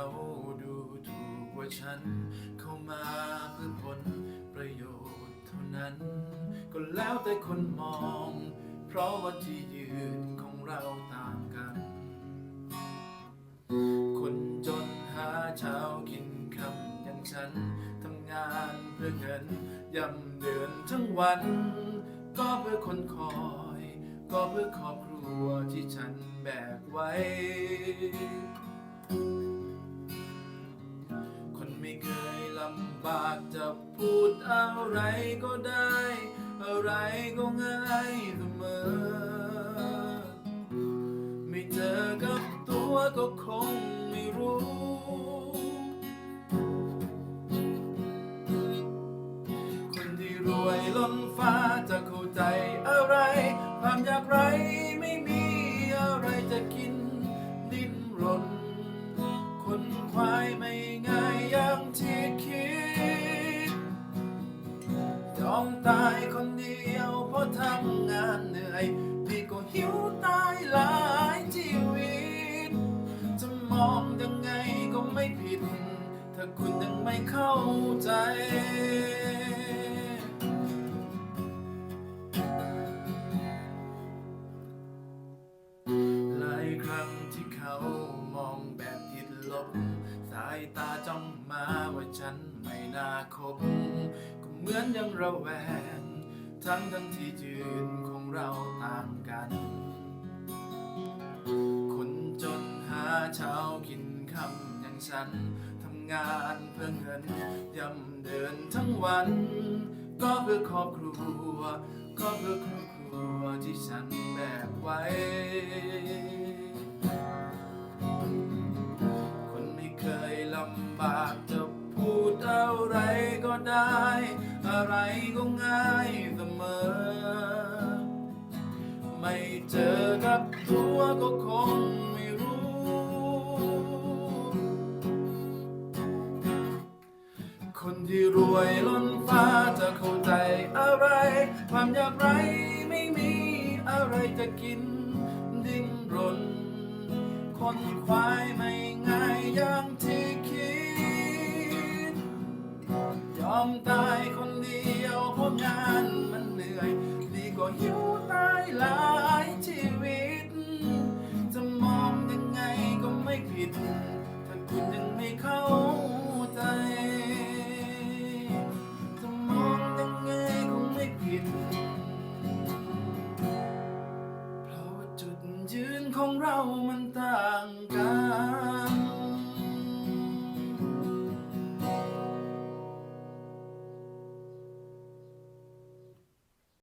เขาดูถูกว่าฉัน เข้ามาเพื่อผลประโยชน์เท่านั้น ก็แล้วแต่คนมอง เพราะว่าที่ยืนของเราต่างกัน คนจนหาเช้ากินคำอย่างฉันทำงานเพื่อเงินย่ำเดือนทั้งวัน ก็เพื่อคนคอย ก็เพื่อครอบครัวที่ฉันแบกไว้ เคยลำบากจะพูดอะไรก็ได้ อะไรก็ง่ายเสมอ ไม่เจอกับตัวก็คงไม่รู้คนที่รวยล้น อมตายคนเดียวเพราะทำงานเหนื่อยดีก็หิวตายหลายชีวิต จะมองยังไงก็ไม่ผิด ถ้าคุณยังไม่เข้าใจหลายครั้งที่เขามองแบบติดลบสายตาจ้องมาว่าฉันไม่น่าคบก็ เหมือนยังระแวง ทั้งทั้งที่ยืนของเราต่างกัน คนจนหาเช้ากินคำอย่างฉัน ทำงานเพื่อเงินย่ำเดินทั้งวัน ก็เพื่อครอบครัว ก็เพื่อครอบครัวที่ฉันแบกไว้ ได้ อะไรก็ง่ายเสมอ ไม่เจอกับตัวก็คงไม่รู้ คนที่รวยล้นฟ้าจะเข้าใจอะไร ความอยากไรไม่มีอะไรจะกินดิ้นรนคนควายไม่ง่ายอย่างที่ อมตายคนเดียวเพราะงานมันเหนื่อย ดีกว่าหิวตายหลายชีวิต จะมองยังไงก็ไม่ผิด ถ้าคุณยังไม่เข้าใจ จะมองยังไงก็ไม่ผิด เพราะจุดยืนของเรามันต่างกัน